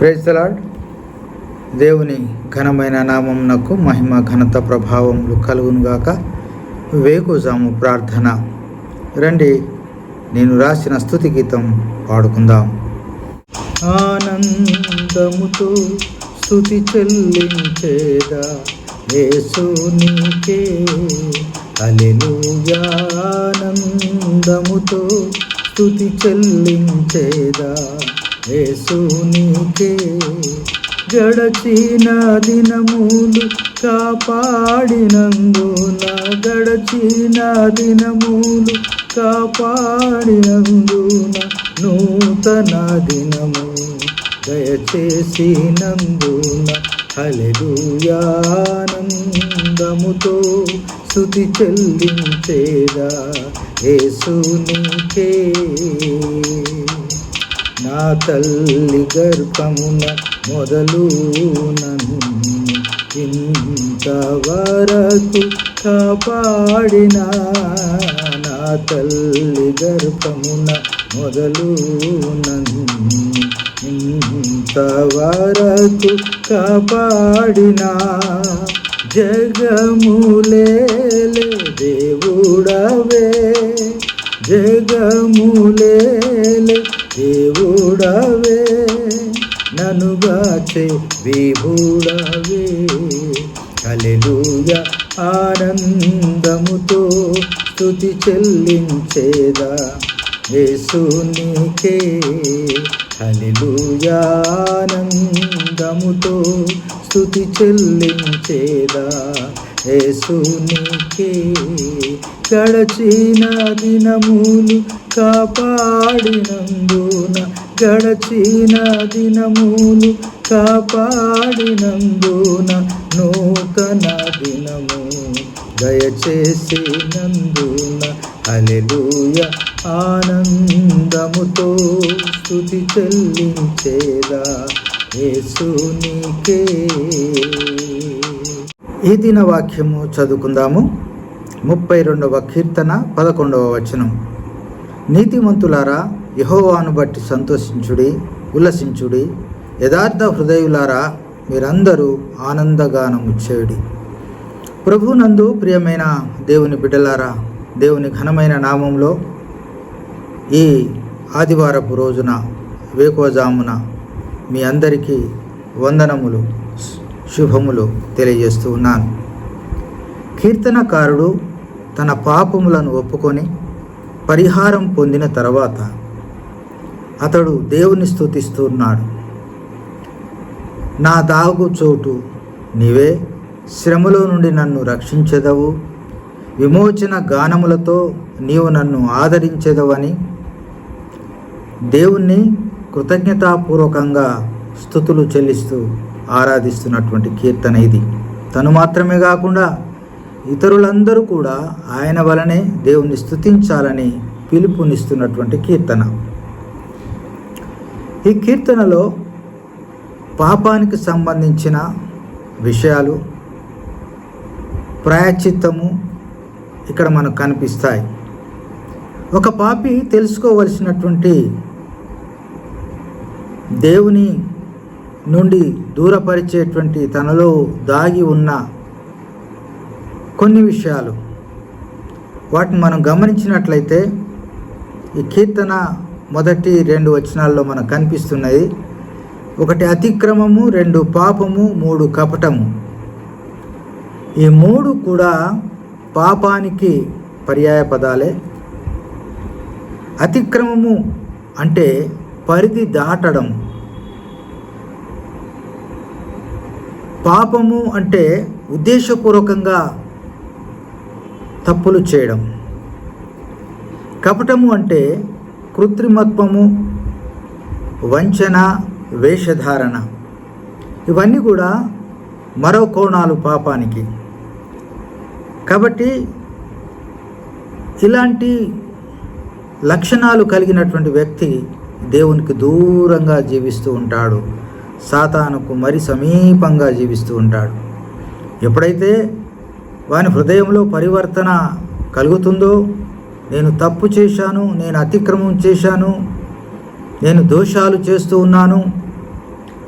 Praise the Lord దేవుని ఘనమైన నామంనకు మహిమ ఘనత ప్రభావములు కలుగునుగాక వేకుజాము ప్రార్థన. రండి నేను రాసిన స్థుతి గీతం పాడుకుందాం. ఆనందముతో స్తుతి చెల్లించేదా యేసు నీకే. హల్లెలూయా ఆనందముతో స్థుతి చెల్లించేదా యేసు నీకే గడచిన దినములు కాపాడినందున గడచిన దినములు కాపాడినందున నూతన దినము దయచేసినందున హలెలుయానందముతో స్థుతి చెల్లించేదా యేసునికే నా తల్లి గర్భమున మొదలు నన్ను ఇంతవరకు కాపాడిన నా తల్లి గర్భమున మొదలు నన్ను ఇంతవరకు కాపాడిన జగములే దేవుడవే జగములే దేవుడవే ననుగాచే విభుడవే. హల్లెలూయా ఆనందముతో స్థుతి చెల్లించేదా యేసునికే హల్లెలూయా ఆనందముతో స్తుతి చెల్లించేదా యేసునికే గడచిన దినములు కాపాడినందున గడచిన దినములు కాపాడినందున నూతన దినము దయచేసినందున అలెలుయ ఆనందముతో స్థుతి చెల్లించేదా యేసునికే. ఈ దిన వాక్యము చదువుకుందాము. ముప్పై రెండవ కీర్తన పదకొండవ వచనం. నీతిమంతులారా యహోవాను బట్టి సంతోషించుడి ఉల్లసించుడి. యథార్థ హృదయులారా మీరందరూ ఆనందగానము చేయుడి. ప్రభునందు ప్రియమైన దేవుని బిడ్డలారా దేవుని ఘనమైన నామంలో ఈ ఆదివారపు రోజున వేకోజామున మీ అందరికీ వందనములు శుభములు తెలియజేస్తూ ఉన్నాను. కీర్తనకారుడు తన పాపములను ఒప్పుకొని పరిహారం పొందిన తర్వాత అతడు దేవుని స్థుతిస్తున్నాడు నా దాగు చోటు నీవే శ్రమలో నుండి నన్ను రక్షించెదవు. విమోచన గానములతో నీవు నన్ను ఆదరించెదవని దేవుణ్ణి కృతజ్ఞతాపూర్వకంగా స్థుతులు చెల్లిస్తూ ఆరాధిస్తున్నటువంటి కీర్తన ఇది. తను మాత్రమే కాకుండా ఇతరులందరూ కూడా ఆయన వలనే దేవుణ్ణి స్థుతించాలని పిలుపునిస్తున్నటువంటి కీర్తన. ఈ కీర్తనలో పాపానికి సంబంధించిన విషయాలు ప్రాయచిత్తము ఇక్కడ మనకు కనిపిస్తాయి. ఒక పాపి తెలుసుకోవలసినటువంటి దేవుని నుండి దూరపరిచేటువంటి తనలో దాగి ఉన్న కొన్ని విషయాలు. వాటిని మనం గమనించినట్లయితే ఈ కీర్తన మొదటి రెండు వచనాల్లో మనకు కనిపిస్తున్నది. ఒకటి అతిక్రమము రెండు పాపము మూడు కపటము. ఈ మూడు కూడా పాపానికి పర్యాయ పదాలే. అతిక్రమము అంటే పరిధి దాటడం. పాపము అంటే ఉద్దేశపూర్వకంగా తప్పులు చేయడం. కపటము అంటే కృత్రిమత్వము వంచన వేషధారణ. ఇవన్నీ కూడా మరో కోణాలు పాపానికి. కాబట్టి ఇలాంటి లక్షణాలు కలిగినటువంటి వ్యక్తి దేవునికి దూరంగా జీవిస్తూ ఉంటాడు. సాతానుకు మరి సమీపంగా జీవిస్తూ ఉంటాడు. ఎప్పుడైతే వాని హృదయంలో పరివర్తన కలుగుతుందో? నేను తప్పు చేశాను నేను అతిక్రమం చేశాను నేను దోషాలు చేస్తూ ఉన్నాను.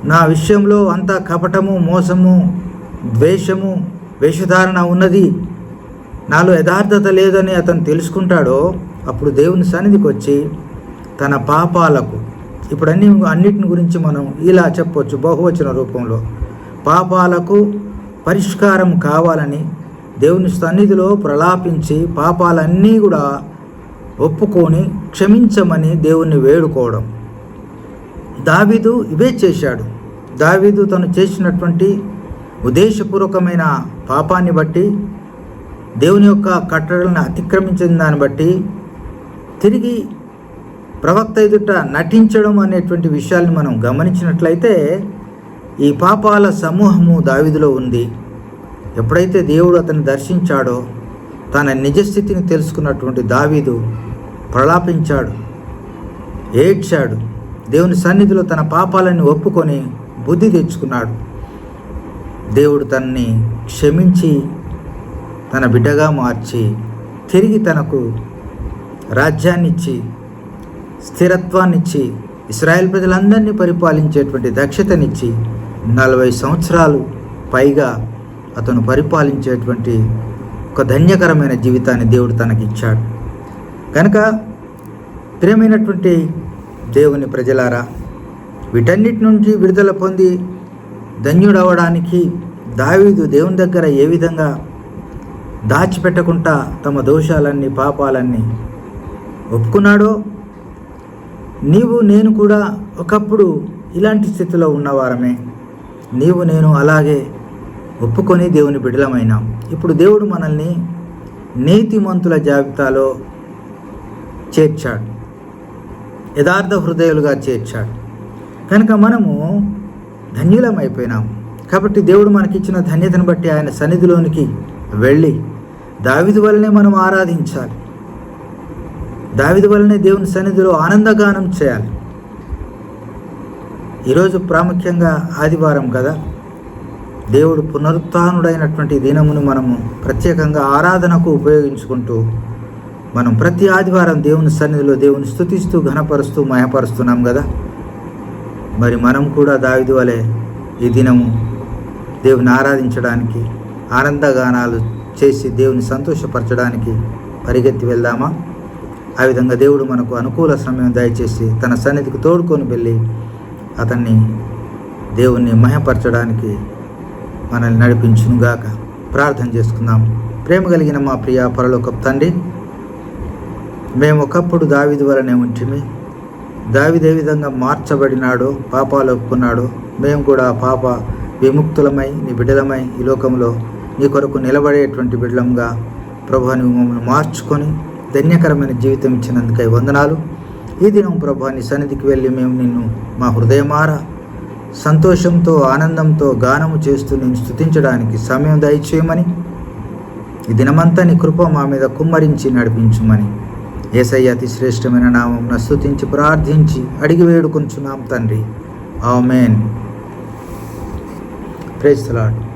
నా విషయంలో అంతా కపటము మోసము ద్వేషము వేషధారణ ఉన్నది. నాలో యథార్థత లేదని అతను తెలుసుకుంటాడో? అప్పుడు దేవుని సన్నిధికి వచ్చి తన పాపాలకు ఇప్పుడు అన్ని అన్నిటిని గురించి మనం ఇలా చెప్పొచ్చు బహువచన రూపంలో. పాపాలకు పరిష్కారం కావాలని దేవుని సన్నిధిలో ప్రలాపించి పాపాలన్నీ కూడా ఒప్పుకొని క్షమించమని దేవుణ్ణి వేడుకోవడం. దావీదు ఇవే చేశాడు. దావీదు తను చేసినటువంటి ఉద్దేశపూర్వకమైన పాపాన్ని బట్టి దేవుని యొక్క కట్టడలను అతిక్రమించిన దాన్ని బట్టి తిరిగి ప్రవక్త ఎదుట నటించడం అనేటువంటి విషయాల్ని మనం గమనించినట్లయితే ఈ పాపాల సమూహము దావిదిలో ఉంది. ఎప్పుడైతే దేవుడు అతన్ని దర్శించాడో తన నిజస్థితిని తెలుసుకున్నటువంటి దావీదు ప్రలాపించాడు ఏడ్చాడు. దేవుని సన్నిధిలో తన పాపాలని ఒప్పుకొని బుద్ధి తెచ్చుకున్నాడు. దేవుడు తనని క్షమించి తన బిడ్డగా మార్చి తిరిగి తనకు రాజ్యాన్నిచ్చి స్థిరత్వాన్నిచ్చి ఇస్రాయెల్ ప్రజలందరినీ పరిపాలించేటువంటి దక్షతనిచ్చి నలభై సంవత్సరాలు పైగా అతను పరిపాలించేటువంటి ఒక ధన్యకరమైన జీవితాన్ని దేవుడు తనకి ఇచ్చాడు కనుక ప్రియమైనటువంటి దేవుని ప్రజలారా వీటన్నిటి నుంచి విడుదల పొంది ధన్యుడవడానికి దావీదు దేవుని దగ్గర ఏ విధంగా దాచిపెట్టకుండా తమ దోషాలన్నీ పాపాలన్నీ ఒప్పుకున్నాడో నీవు నేను కూడా ఒకప్పుడు ఇలాంటి స్థితిలో ఉన్నవారమే. నీవు నేను అలాగే ఒప్పుకొని దేవుని బిడలమైనాం ఇప్పుడు దేవుడు మనల్ని నీతిమంతుల జాబితాలో చేర్చాడు. యథార్థ హృదయాలుగా చేర్చాడు. కనుక మనము ధన్యులమైపోయినాం. కాబట్టి దేవుడు మనకిచ్చిన ధన్యతను బట్టి ఆయన సన్నిధిలోనికి వెళ్ళి దావిది వల్లనే మనం ఆరాధించాలి. దావిది వల్లనే దేవుని సన్నిధిలో ఆనందగానం చేయాలి. ఈరోజు ప్రాముఖ్యంగా ఆదివారం కదా? దేవుడు పునరుత్నుడైనటువంటి దినమును మనము ప్రత్యేకంగా ఆరాధనకు ఉపయోగించుకుంటూ మనం ప్రతి ఆదివారం దేవుని సన్నిధిలో దేవుని స్థుతిస్తూ ఘనపరుస్తూ మయపరుస్తున్నాం కదా? మరి మనం కూడా దావిది వలె ఈ దినము దేవుని ఆరాధించడానికి ఆనందగానాలు చేసి దేవుని సంతోషపరచడానికి పరిగెత్తి వెళ్దామా? ఆ విధంగా దేవుడు మనకు అనుకూల సమయం దయచేసి తన సన్నిధికి తోడుకొని వెళ్ళి అతన్ని దేవుణ్ణి మహపరచడానికి మనల్ని నడిపించునుగాక. ప్రార్థన చేసుకుందాం. ప్రేమ కలిగిన మా ప్రియ పరలోక తండ్రి మేము ఒకప్పుడు దావిది వలనే ఉంటిమి. దావిదే విధంగా మార్చబడినాడో పాపాలు ఒప్పుకున్నాడో మేము కూడా పాప విముక్తులమై నీ బిడ్డలమై ఈ లోకంలో నీ కొరకు నిలబడేటువంటి బిడ్డలంగా ప్రభా నువ్వు మమ్మల్ని మార్చుకొని ధన్యకరమైన జీవితం ఇచ్చినందుకై వందనాలు. ఈ దినం ప్రభా నీ సన్నిధికి వెళ్ళి మేము నిన్ను మా హృదయమార సంతోషంతో ఆనందంతో గానము చేస్తూ నేను స్థుతించడానికి సమయం దయచేయమని ఈ దినమంతా నీ కృప మా మీద కుమ్మరించి నడిపించుమని ఏసయ్య అతి శ్రేష్టమైన నామం స్థుతించి ప్రార్థించి అడిగి వేడుకొంచున్నాం తండ్రి. ఆమెన్. ప్రేస్తలాడు